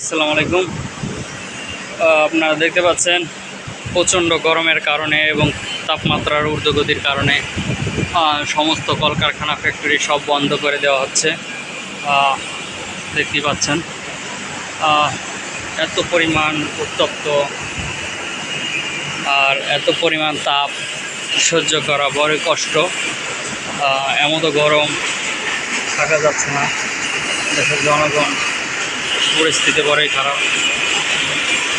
আসসালামু আলাইকুম। আপনারা দেখতে পাচ্ছেন প্রচণ্ড গরমের কারণে এবং তাপমাত্রার ঊর্ধ্বগতির কারণে সমস্ত কলকারখানা ফ্যাক্টরি সব বন্ধ করে দেওয়া হচ্ছে। আহ, দেখতেই পাচ্ছেন। এত পরিমাণ উত্তপ্ত আর এত পরিমাণ তাপ সহ্য করা বড়ই কষ্ট। এমতো গরম থাকা যাচ্ছে না। দেশের জনগণ পরিস্থিতি বড়ই খারাপ।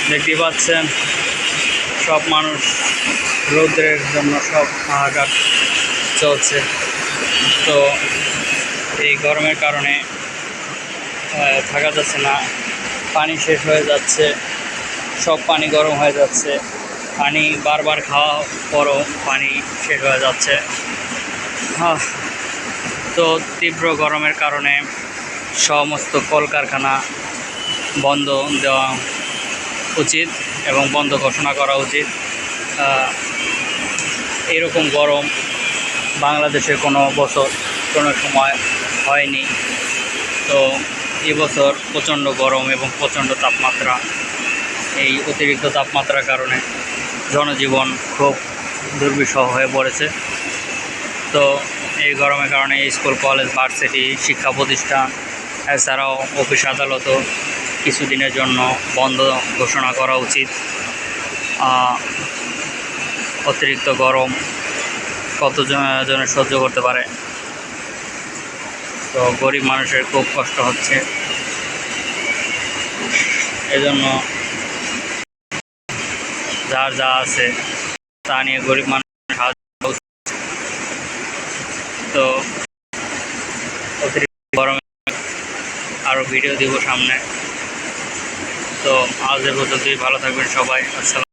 দেখতেই পাচ্ছেন, সব মানুষ রৌদ্রের জন্য সব হাহাকার চলছে। তো এই গরমের কারণে থাকা যাচ্ছে না। পানি শেষ হয়ে যাচ্ছে, সব পানি গরম হয়ে যাচ্ছে। পানি বারবার খাওয়া পরও পানি শেষ হয়ে যাচ্ছে। তো তীব্র গরমের কারণে সমস্ত কলকারখানা বন্ধ দেওয়া উচিত এবং বন্ধ ঘোষণা করা উচিত। এরকম গরম বাংলাদেশে কোনো বছর কোনো সময় হয়নি। তো এবছর প্রচণ্ড গরম এবং প্রচণ্ড তাপমাত্রা। এই অতিরিক্ত তাপমাত্রার কারণে জনজীবন খুব দুর্বিষহ হয়ে পড়েছে। তো এই গরমের কারণে স্কুল, কলেজ, ভার্সিটি, শিক্ষা প্রতিষ্ঠান, এছাড়াও অফিস আদালতও কিছুদিনের জন্য বন্ধ ঘোষণা করা উচিত। অতিরিক্ত গরম কত জনে সহ্য করতে পারে? তো গরিব মানুষের খুব কষ্ট হচ্ছে। এজন্য যার যা আছে তা নিয়ে গরিব মানুষ সাহায্য তো অতিরিক্ত গরমে আরও ভিডিও দিব সামনে। তো আজ এ পর্যন্তই ভালো থাকবেন সবাই আসসালাম